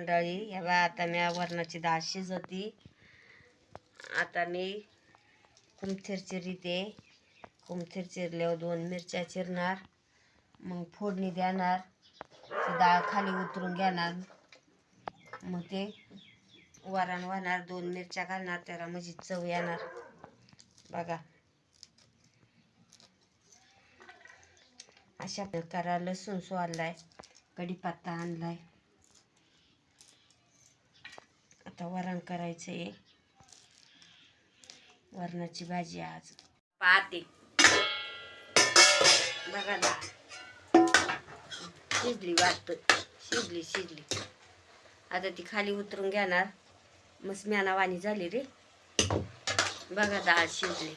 मंडळी हे बा आता मी वरणाची डाळ शिजवती. आता मी कुमथीर चिरते कुमथीर चिरल्यावर दोन मिरच्या चिरणार. मग फोडणी देणार. ती डाळ खाली उतरून घेणार. मग ते वरण वाहणार दोन मिरच्या घालणार. त्याला म्हणजे चव येणार. बघा. अशा प्रकारा लसूण सोडलाय कढीपत्ता आणलाय. आता वरण करायचं आहे वरणाची भाजी आज. पाहते बघा ना. शिजली वाटतं. शिजली शिजली. आता ती खाली उतरून घेणार. मस्त म्यानावानी झाली रे. बघा डाळ शिजली.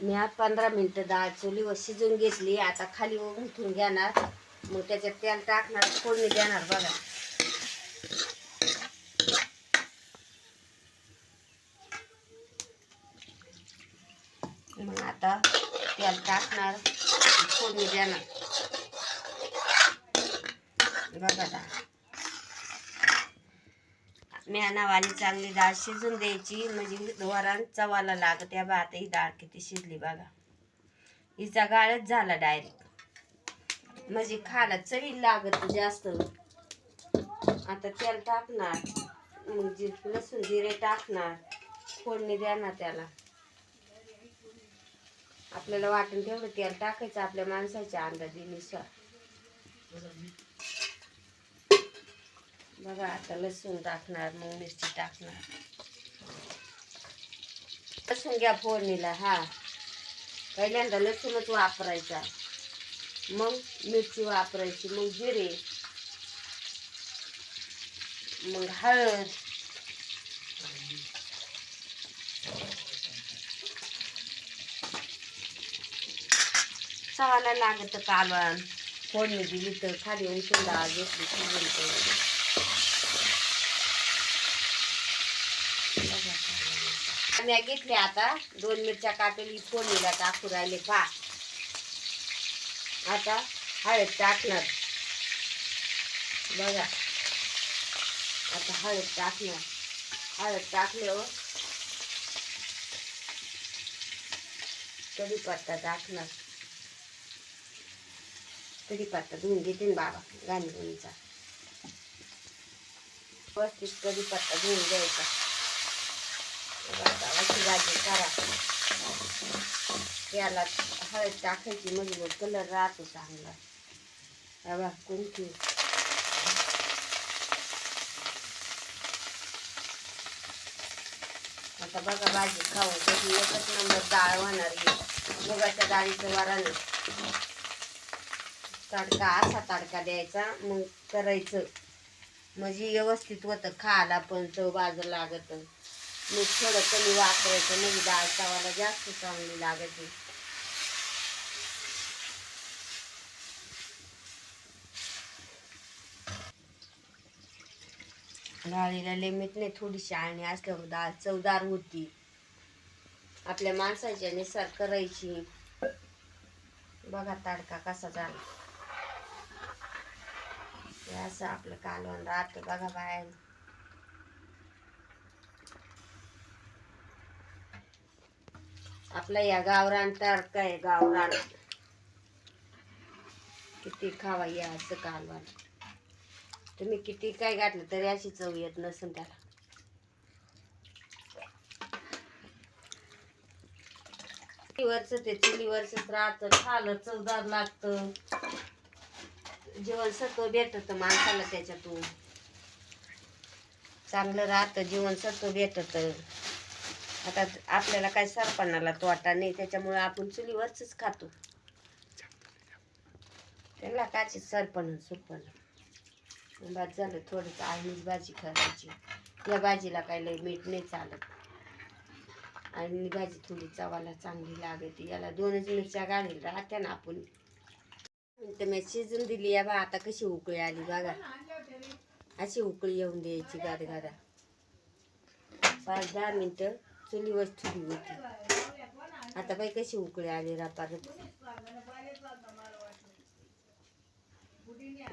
मी आज पंधरा मिनटं डाळ चुलीवर शिजून घेतली. आता खाली उठून घेणार. मग त्याच्यात तेल टाकणार. फोडणी देणार. बघा. मग आता तेल टाकणार फोडणी देणार. बघा डाळ मेहनावाली चांगली डाळ शिजून द्यायची म्हणजे वरण चवाला लागत. या बा आता ही डाळ किती शिजली बघा. हिचा गाळच झाला डायरेक्ट म्हणजे खायला चवी लागत जास्त. आता तेल टाकणार. मग जी लसूण जिरे टाकणार. फोडणी द्या ना त्याला. आपल्याला वाटून तेवढं तेल टाकायचं आपल्या माणसाच्या अंदाजीनुसार. बघा आता लसूण टाकणार मग मिरची टाकणार. लसूण घ्या फोडणीला हा. पहिल्यांदा लसूणच वापरायचा. मग मिरची वापरायची मग जिरे. मग हळद. सवाला लागत कालवण. फोडणी दिली तर खाली उंचून डाळ घेतली शिजून तर मी घेतले आता दोन मिरच्या कापेली फोडणीला टाकू राहिले पा. आता हळद टाकणार. बघा. आता हळद टाकणार. हळद टाकल्यावर कढीपत्ता टाकणार. कढीपत्ता धुवून घेते बाबा बाबा गांधीचा व्यवस्थित कढीपत्ता धुवून द्यायचा अशी भाजी करा. त्याला हळद टाकायची मजबूत कलर राहतो चांगला. बाबा कोणती आता बघा भाजी खाऊ. कधी एकच नंबर डाळ होणार मुगाच्या डाळीचं वरण तडका असा तडका द्यायचा मग करायचं. म्हणजे व्यवस्थित होतं खायला पण चव बाजू लागत. मग थोडं कमी वापरायचं म्हणजे डाळ तवाला जास्त चांगली लागते डाळीला लिमिट नाही थोडीशी आणि असल्यावर डाळ चवदार होती. आपल्या माणसाच्या निसार करायची. बघा तडका कसा झाला. हे असं आपलं कालवण राहतं बघा बाहेर. आपलं या गावरान तडका आहे गावरान. किती खावा या असं कालवण. तुम्ही किती काय घातलं तरी अशी चव येत नसेल त्याला. वर्ष ते चुलीवरच राहतं खालं चवदार लागतं. जीवनसत्व भेटत माणसाला त्याच्यातून. चांगलं राहतं जीवनसत्व भेटत. आता आपल्याला काय सरपणाला तोटा नाही त्याच्यामुळे आपण चुलीवरच खातो. त्याला काचे सरपण सुरपण. बाद झालं थोडंसं आणीच भाजी करायची. या भाजीला काय लय मीठ नाही चालत. आणि भाजी थोडी चवाला चांगली लागते. याला दोनच मिरच्या गाडीला राहत्या ना आपण. मी शिजून दिली. या बा आता कशी उकळी आली बघा. अशी उकळी येऊन द्यायची गाद गादा पाच दहा मिनटं चुलीवर ठेवली होती. आता बाई कशी उकळी आली रापार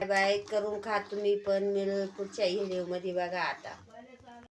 बाय करून खा तुम्ही पण. मिळेल पुढच्या व्हिडिओमध्ये बघा आता.